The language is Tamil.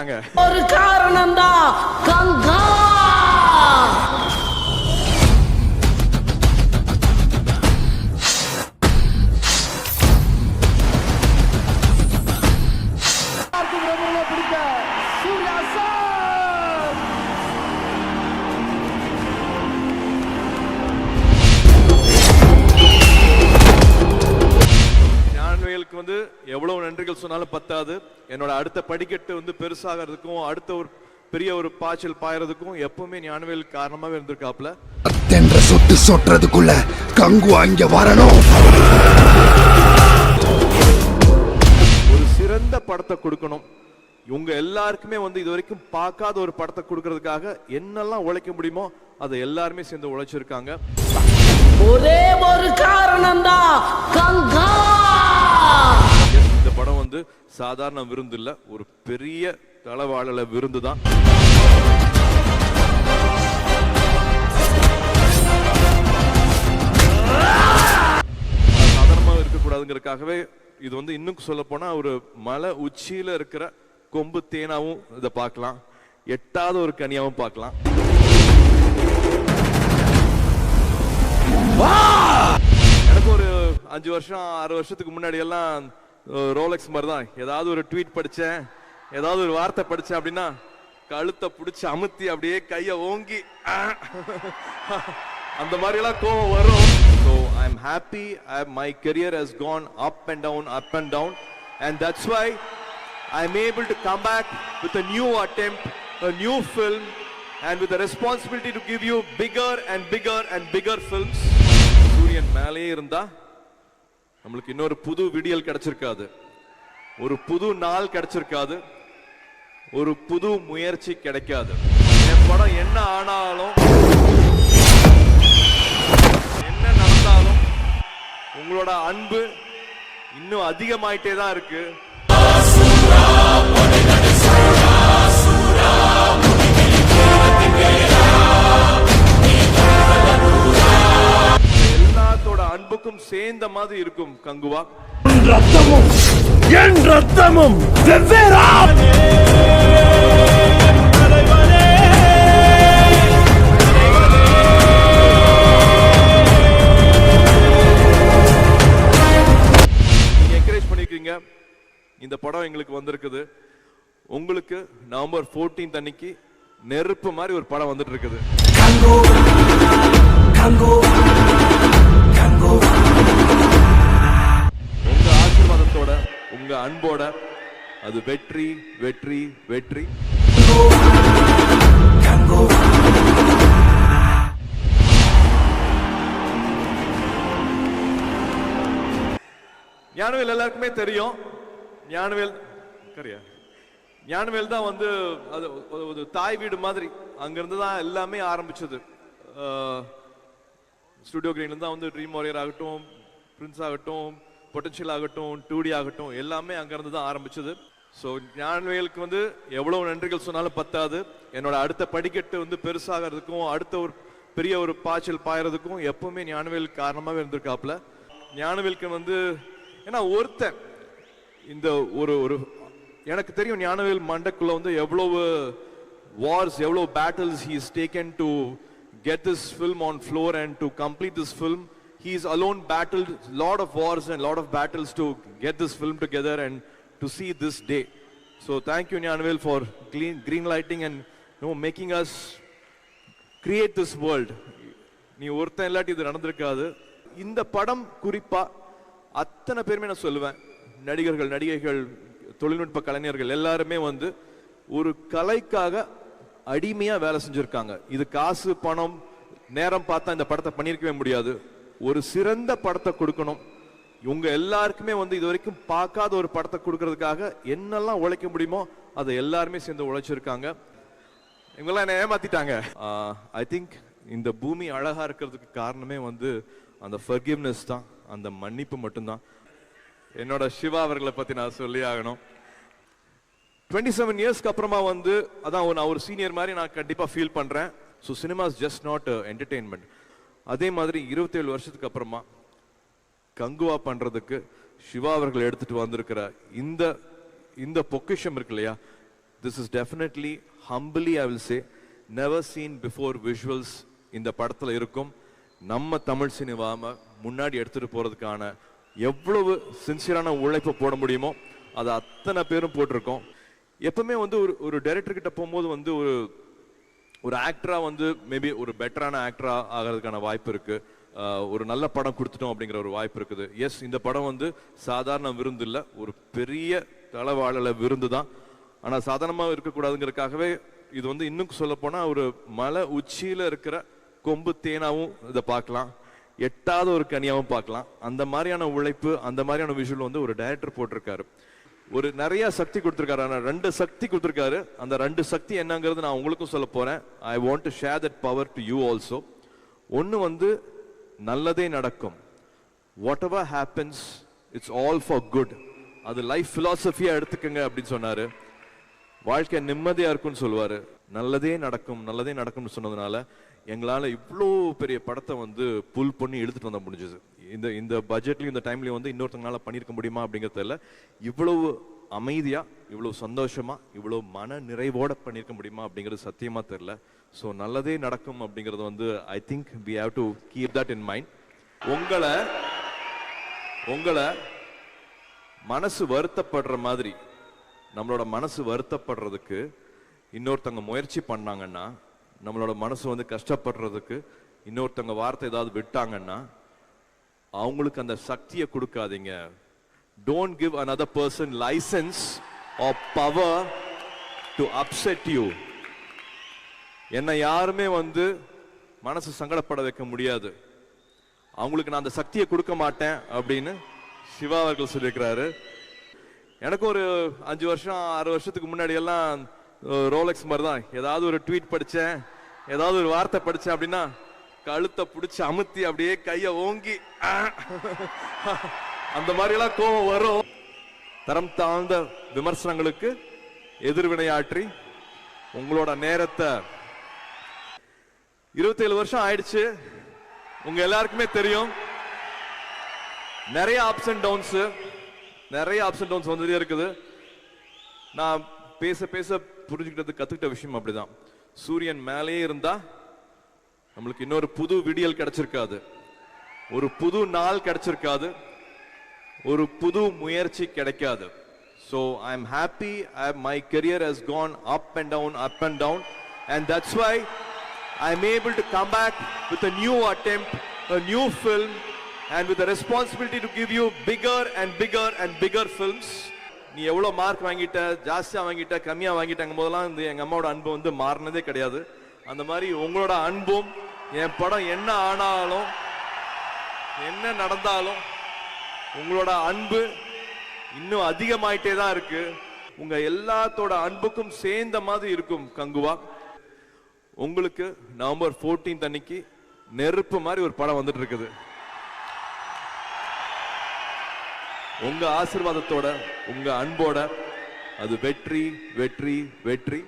ஏமாத்திட்டாங்க ஒரு காரணம் தான் வந்து எவ்வளவு நன்றிகள் சொன்னாலும் பத்தாது. என்னோட அடுத்த படிக்கட்டு வந்து பெருசாகிறதுக்கும் அடுத்த ஒரு பெரிய ஒரு பாய்ச்சல் பாயறதுக்கும் எப்பவுமே ஞானவேல் காரணமாவே இருந்திருக்காப்ல தென்ற சொட்டு சொட்டுறதுக்குள்ள கங்கு அங்க வரணும். ஒரு சிறந்த படத்தை கொடுக்கணும். இவங்க எல்லாருக்குமே வந்து இது வரைக்கும் பார்க்காத ஒரு படத்தை கொடுக்கறதுக்காக என்னெல்லாம் உழைக்க முடியுமோ அதை எல்லாருமே சேர்ந்து உழைச்சிருக்காங்க. ஒரே ஒரு காரணம் தான் வந்து சாதாரண விருந்து இல்ல ஒரு பெரிய தளவாழல விருந்து தான். சாதாரணமாக இருக்கக்கூடாதுங்கிறதுக்காகவே இது வந்து இன்னும் சொல்ல போனா ஒரு மலை உச்சியில இருக்கிற கொம்பு தேனாவும் இதை பார்க்கலாம். எட்டாவது ஒரு கனியாவும் பார்க்கலாம். எனக்கு ஒரு அஞ்சு வருஷம் ஆறு வருஷத்துக்கு முன்னாடி எல்லாம் ரோலெக்ஸ் மாதிரி தான் ஏதாவது ஒரு ட்வீட் படித்தேன் ஏதாவது ஒரு வார்த்தை படித்தேன் அப்படின்னா கழுத்தை பிடிச்சி அமுத்தி அப்படியே கையை ஓங்கி அந்த மாதிரிலாம் கோவம் வரும். So I am happy I my career has gone up and down up and down and that's why I am able to come back with a new attempt a new film and with responsibility to give you bigger and bigger and bigger films சூரியன் மேலேயே இருந்தா நம்மளுக்கு இன்னொரு புது விடியல் கிடைச்சிருக்காது. ஒரு புது நாள் கிடைச்சிருக்காது. ஒரு புது முயற்சி கிடைக்காது. என் படம் என்ன ஆனாலும் என்ன நடந்தாலும் உங்களோட அன்பு இன்னும் அதிகமாயிட்டே தான் இருக்கு. அன்புக்கும் சேர்ந்த மாதிரி இருக்கும் கங்குவா. ரத்தமும் என் ரத்தமும் வெவ்வேறா. இந்த படம் எங்களுக்கு வந்திருக்குது. உங்களுக்கு நவம்பர் 14th அன்னைக்கு நெருப்பு மாதிரி ஒரு படம் வந்துட்டு இருக்குது. பாசத்தோட உங்க அன்போட அது வெற்றி வெற்றி வெற்றி. ஞானவேல் எல்லாருக்குமே தெரியும். ஞானவேல் கரியா ஞானவேல் தான் வந்து அது ஒரு- ஒரு தாய் வீடு மாதிரி. அங்கிருந்து தான் எல்லாமே ஆரம்பிச்சது. ஸ்டுடியோ கிரீன்ல தான் வந்து ட்ரீம் வாரியர் ஆகட்டும் பிரின்ஸ் ஆகட்டும் பொட்டன்ஷியல் ஆகட்டும் டூடி ஆகட்டும் எல்லாமே அங்கேருந்து தான் ஆரம்பிச்சது. ஸோ ஞானவேலுக்கு வந்து எவ்வளோ நன்றிகள் சொன்னாலும் பத்தாது. என்னோட அடுத்த படிக்கட்டு வந்து பெருசாகிறதுக்கும் அடுத்த ஒரு பெரிய ஒரு பாய்ச்சல் பாயறதுக்கும் எப்பவுமே ஞானவேல் காரணமாகவே இருந்திருக்காப்புல. ஞானவேலுக்கு வந்து ஏன்னா ஒருத்தன் இந்த ஒரு ஒரு எனக்கு தெரியும் ஞானவேல் மண்டக்குள்ள வந்து எவ்வளவு வார்ஸ் எவ்வளோ battles he's taken to get this film on floor and to complete this film he's alone battled lot of wars and lot of battles to get this film together and to see this day. So thank you Gnanavel for clean green lighting and you know making us create this world நீ ஒருத்தன் இல்லாட்டி இது நடந்திருக்காது. இந்த படம் குறிப்பா அத்தனை பேருமே நான் சொல்லுவேன். நடிகர்கள் நடிகைகள் தொழில்நுட்ப கலைஞர்கள் எல்லாருமே வந்து ஒரு கலைக்காக அடிமையா வேலை செஞ்சிருக்காங்க. இது காசு பணம் நேரம் பார்த்தா இந்த படத்தை பண்ணியிருக்கவே முடியாது. ஒரு சிறந்த படத்தை கொடுக்கணும். இவங்க எல்லாருக்குமே வந்து இது வரைக்கும் பார்க்காத ஒரு படத்தை கொடுக்கறதுக்காக என்னெல்லாம் உழைக்க முடியுமோ அதை எல்லாருமே சேர்ந்து உழைச்சிருக்காங்க. இவங்கெல்லாம் என்ன ஏமாத்திட்டாங்க. ஐ திங்க் இந்த பூமி அழகா இருக்கிறதுக்கு காரணமே வந்து அந்த ஃபர்கிவ்னஸ் தான் அந்த மன்னிப்பு மட்டும்தான். என்னோட சிவா அவர்களை பத்தி நான் சொல்லி ஆகணும். டுவெண்ட்டி செவன் இயர்ஸ்க்கு அப்புறமா வந்து அதான் ஒரு- நான் ஒரு சீனியர் மாதிரி நான் கண்டிப்பாக ஃபீல் பண்ணுறேன் so cinemas just not entertainment அதே மாதிரி இருபத்தேழு வருஷத்துக்கு அப்புறமா கங்குவா பண்ணுறதுக்கு சிவா அவர்கள் எடுத்துகிட்டு வந்திருக்கிற இந்த இந்த பொக்கிஷம் இருக்கு இல்லையா? This is definitely humbly I will say never seen before visuals இந்த படத்தில் இருக்கும். நம்ம தமிழ் சினிமாவை முன்னாடி எடுத்துகிட்டு போகிறதுக்கான எவ்வளவு சின்சியரான உழைப்பை போட முடியுமோ அதை அத்தனை பேரும் போட்டிருக்கோம். எப்பவுமே வந்து ஒரு ஒரு டைரக்டர்கிட்ட போகும்போது வந்து ஒரு ஒரு ஆக்டரா வந்து மேபி ஒரு பெட்டரான ஆக்டரா ஆகிறதுக்கான வாய்ப்பு இருக்கு. ஒரு நல்ல படம் கொடுத்துட்டோம் அப்படிங்கிற ஒரு வாய்ப்பு இருக்குது. எஸ் இந்த படம் வந்து சாதாரண விருந்து இல்ல ஒரு பெரிய தளவாழல விருந்து தான். ஆனா சாதாரணமா இருக்கக்கூடாதுங்கிறதுக்காகவே இது வந்து இன்னும் சொல்ல போனா ஒரு மலை உச்சியில இருக்கிற கொம்பு தேனாவும் இதை பார்க்கலாம். எட்டாவது ஒரு கனியாவும் பார்க்கலாம். அந்த மாதிரியான உழைப்பு அந்த மாதிரியான விஷுவல் வந்து ஒரு டைரக்டர் போட்டிருக்காரு. ஒரு நிறைய சக்தி கொடுத்துருக்காரு. ஆனால் ரெண்டு சக்தி கொடுத்துருக்காரு. அந்த ரெண்டு சக்தி என்னங்கிறது நான் உங்களுக்கும் சொல்ல போகிறேன் I want to share that power to you also ஒன்று வந்து நல்லதே நடக்கும். Whatever happens it's all for good அது லைஃப் ஃபிலாசபியாக எடுத்துக்கங்க அப்படின்னு சொன்னார். வாழ்க்கை நிம்மதியாக இருக்கும்னு சொல்லுவார். நல்லதே நடக்கும் நல்லதே நடக்கும்னு சொன்னதுனால எங்களால் இவ்வளோ பெரிய படத்தை வந்து புல் பண்ணி எடுத்துகிட்டு வந்த முடிஞ்சது. இந்த இந்த பட்ஜெட்லையும் இந்த டைம்லையும் வந்து இன்னொருத்தங்களால பண்ணியிருக்க முடியுமா அப்படிங்கறதுல இவ்வளவு அமைதியாக இவ்வளவு சந்தோஷமாக இவ்வளோ மன நிறைவோட பண்ணியிருக்க முடியுமா அப்படிங்கிறது சத்தியமாக தெரில ஸோ நல்லதே நடக்கும் அப்படிங்கிறது வந்து I think we have to keep that in mind உங்களை உங்களை மனசு வருத்தப்படுற மாதிரி நம்மளோட மனசு வருத்தப்படுறதுக்கு இன்னொருத்தவங்க முயற்சி பண்ணாங்கன்னா நம்மளோட மனசு வந்து கஷ்டப்படுறதுக்கு இன்னொருத்தவங்க வார்த்தை ஏதாவது விட்டாங்கன்னா அவங்களுக்கு அந்த சக்தியை கொடுக்காதீங்க. Don't give another person licence or power to upset you என்னை யாருமே வந்து மனசு சங்கடப்பட வைக்க முடியாது. அவங்களுக்கு நான் அந்த சக்தியை கொடுக்க மாட்டேன் அப்படின்னு சிவா அவர்கள் சொல்லியிருக்கிறாரு. எனக்கு ஒரு அஞ்சு வருஷம் ஆறு வருஷத்துக்கு முன்னாடி எல்லாம் ரோலெக்ஸ் மாதிரி தான் ஏதாவது ஒரு ட்வீட் படித்தேன் ஏதாவது ஒரு வார்த்தை படித்தேன் அப்படின்னா கழுத்தை பிடிச்சி அமுத்தி அப்படியே கையை ஓங்கி அந்த மாதிரி எல்லாம் கோவம் வரும். தரம் தாழ்ந்த விமர்சனங்களுக்கு எதிர்வினையாற்றி உங்களோட நேரத்தை இருபத்தேழு வருஷம் ஆயிடுச்சு. உங்க எல்லாருக்குமே தெரியும். நிறைய அப்ஸ் அண்ட் டவுன்ஸ் நிறைய அப்ஸ் அண்ட் டவுன்ஸ் வந்துட்டே இருக்குது. நான் பேச பேச புரிஞ்சுக்கிட்டது கத்துக்கிட்ட விஷயம் அப்படிதான். சூரியன் மேலேயே இருந்தா நம்மளுக்கு இன்னொரு புது விடியல் கிடைச்சிருக்காது. ஒரு புது நாள் கிடைச்சிருக்காது. ஒரு புது முயற்சி கிடைக்காது. So I am happy my career has gone up and down up and down and that's why I am able to come back with a new attempt a new film and with responsibility to give you bigger and bigger and bigger films நீ எவ்வளோ மார்க் வாங்கிட்ட ஜாஸ்தியாக வாங்கிட்ட கம்மியாக வாங்கிட்டாங்க போதெல்லாம் இந்த எங்கள் அம்மாவோட அன்பு வந்து மாறினதே கிடையாது. அந்த மாதிரி உங்களோட அன்பும் என் படம் என்ன ஆனாலும் என்ன நடந்தாலும் உங்களோட அன்பு இன்னும் அதிகமாயிட்டே தான் இருக்கு. உங்க எல்லாத்தோட அன்புக்கும் சேர்ந்த மாதிரி இருக்கும் கங்குவா. உங்களுக்கு நவம்பர் 14th அன்னைக்கு நெருப்பு மாதிரி ஒரு படம் வந்துட்டு இருக்குது. உங்க ஆசீர்வாதத்தோட உங்க அன்போட அது வெற்றி வெற்றி வெற்றி.